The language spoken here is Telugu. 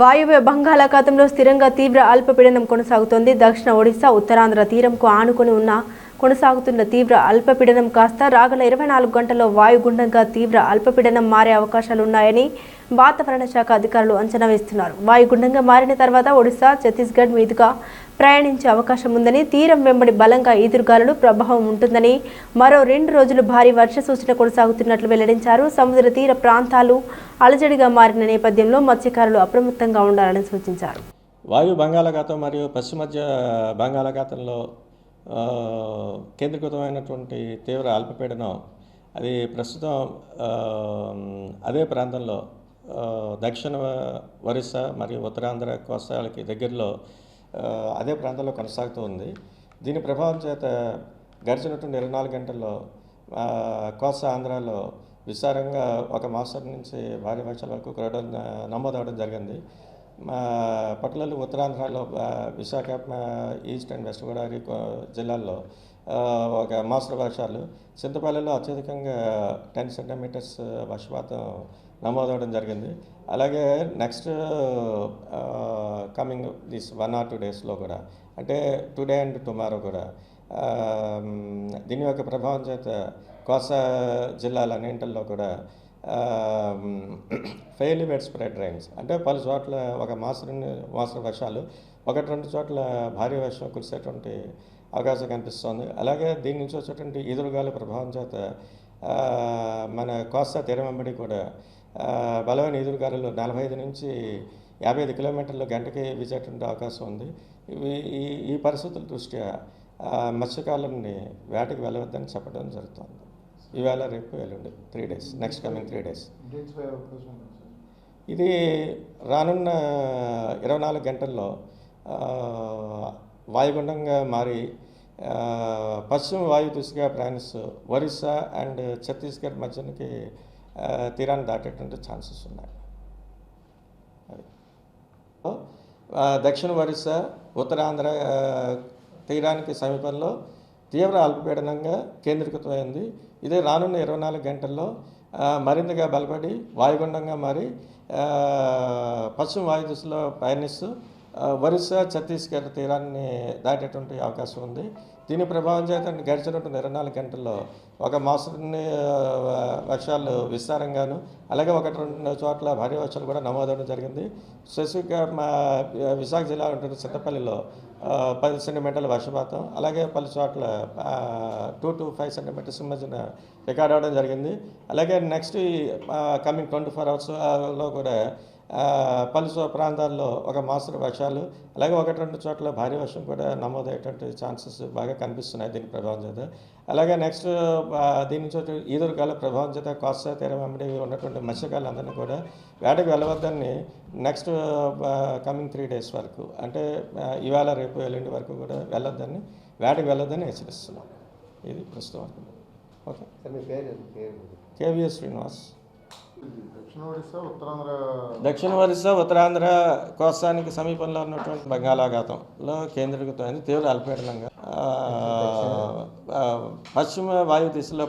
వాయువ్య బంగాళాఖాతంలో స్థిరంగా తీవ్ర అల్పపీడనం కొనసాగుతోంది. దక్షిణ ఒడిశా ఉత్తరాంధ్ర తీరంకు ఆనుకొని ఉన్న కొనసాగుతున్న తీవ్ర అల్పపీడనం కాస్త రాగల ఇరవై నాలుగు గంటల్లో వాయుగుండంగా తీవ్ర అల్పపీడనం మారే అవకాశాలున్నాయని వాతావరణ శాఖ అధికారులు అంచనా వేస్తున్నారు. వాయుగుండంగా మారిన తర్వాత ఒడిశా ఛత్తీస్గఢ్ మీదుగా ప్రయాణించే అవకాశం ఉందని తీరం వెంబడి బలంగా ఈదురుగాలులు ప్రభావం ఉంటుందని మరో రెండు రోజులు భారీ వర్ష సూచన కొనసాగుతున్నట్లు వెల్లడించారు. సముద్ర తీర ప్రాంతాలు అలజడిగా మారిన నేపథ్యంలో మత్స్యకారులు అప్రమత్తంగా ఉండాలని సూచించారు. వాయు బంగాళాఖాతం మరియు పశ్చిమ బంగాళాఖాతంలో కేంద్రీకృతమైనటువంటి తీవ్ర అల్పపీడనం అది ప్రస్తుతం అదే ప్రాంతంలో దక్షిణ ఒరిస్సా మరియు ఉత్తరాంధ్ర కోస్తాలకి దగ్గరలో అదే ప్రాంతంలో కొనసాగుతూ ఉంది. దీని ప్రభావం చేత గడిచినటువంటి ఇరవై నాలుగు గంటల్లో కోస్తా ఆంధ్రాలో విస్తారంగా ఒక మాసం నుంచి భారీ వర్షాల వరకు కురవడం నమోదవడం జరిగింది. పర్టికులర్లీ ఉత్తరాంధ్రలో ఆ, Visakha east and west Godavari కో- జిల్లాల్లో ఒక మాస్టర్ వర్షాలు. చింతపల్లిలో అత్యధికంగా టెన్ సెంటీమీటర్స్ వర్షపాతం నమోదవడం జరిగింది. అలాగే next coming this one or two డేస్లో కూడా అంటే టుడే అండ్ టుమారో కూడా దీని యొక్క ప్రభావం చేత కోస జిల్లాలన్నింటిలో కూడా ఫెయిలీ వెడ్ స్ప్రెడ్ రైన్స్ అంటే పలు చోట్ల ఒక మాసరిని మాసరి వర్షాలు ఒకటి రెండు చోట్ల భారీ వర్షం కురిసేటువంటి అవకాశం కనిపిస్తోంది. అలాగే దీని నుంచి వచ్చేటువంటి ఈదురుగాలి ప్రభావం చేత మన కోస్తా తీరం వెంబడి కూడా బలమైన ఎదురుగాలులు నలభై ఐదు నుంచి యాభై ఐదు కిలోమీటర్ల గంటకి వీచేటువంటి అవకాశం ఉంది. ఈ ఈ పరిస్థితుల దృష్ట్యా మత్స్యకాలంని వేటకి వెళ్ళవద్దని చెప్పడం జరుగుతుంది. ఈవేళ రేపు ఎల్లుండి three days next coming three days ఇది రానున్న ఇరవై నాలుగు గంటల్లో వాయుగుండంగా మారి పశ్చిమ వాయు దిశగా ప్రయాణిస్తూ ఒరిస్సా అండ్ ఛత్తీస్గఢ్ మధ్యనికి ఆ, తీరాన్ని దాటేటువంటి ఛాన్సెస్ ఉన్నాయి. అది దక్షిణ ఒరిస్సా ఉత్తరాంధ్ర తీరానికి సమీపంలో తీవ్ర అల్పపీడనంగా కేంద్రీకృతమైంది. ఇదే రానున్న ఇరవై నాలుగు గంటల్లో మరింతగా బలపడి వాయుగుండంగా మారి పశ్చిమ వాయు దిశలో పయనిస్తూ ఒరిస్సా ఛత్తీస్గఢ్ తీరాన్ని దాటేటువంటి అవకాశం ఉంది. దీని ప్రభావం చేత గడిచినటువంటి ఇరవై నాలుగు గంటల్లో ఒక మాసం వర్షాలు విస్తారంగాను. అలాగే ఒకటి రెండు చోట్ల భారీ వర్షాలు కూడా నమోదవడం జరిగింది. స్పెసిఫిక్గా మా విశాఖ జిల్లా ఉంటుంది చిత్తపల్లిలో పది సెంటీమీటర్ల వర్షపాతం. అలాగే పలు చోట్ల టూ టు ఫైవ్ సెంటీమీటర్స్ మధ్యన రికార్డ్ అవ్వడం జరిగింది. అలాగే నెక్స్ట్ కమింగ్ ట్వంటీ ఫోర్ అవర్స్లో కూడా పలు ప్రాంతాల్లో ఒక మాస్టర్ వర్షాలు అలాగే ఒకటి రెండు చోట్ల భారీ వర్షం కూడా నమోదయ్యేటువంటి ఛాన్సెస్ బాగా కనిపిస్తున్నాయి దీని ప్రభావం చేత. అలాగే నెక్స్ట్ దీని నుంచి ఈదురుగాల ప్రభావం చేత కోస్తా తీరం వెంబడి ఉన్నటువంటి మత్స్యకారులందరినీ కూడా వేటకు వెళ్ళవద్దని నెక్స్ట్ కమింగ్ త్రీ డేస్ వరకు అంటే ఇవాళ రేపు ఎల్లుండి వరకు కూడా వెళ్ళొద్దని వేటకు వెళ్ళొద్దని హెచ్చరిస్తున్నాం. ఇది ప్రస్తుతం ఓకే. కేవీఎస్ శ్రీనివాస్. దక్షిణ ఉత్తరాంధ్ర. దక్షిణ ఒరిస్సా ఉత్తరాంధ్ర కోస్తానికి సమీపంలో ఉన్నటువంటి బంగాళాఘాతంలో కేంద్రీకృతమైంది తీవ్ర అల్పపీడనంగా. పశ్చిమ వాయు దిశలో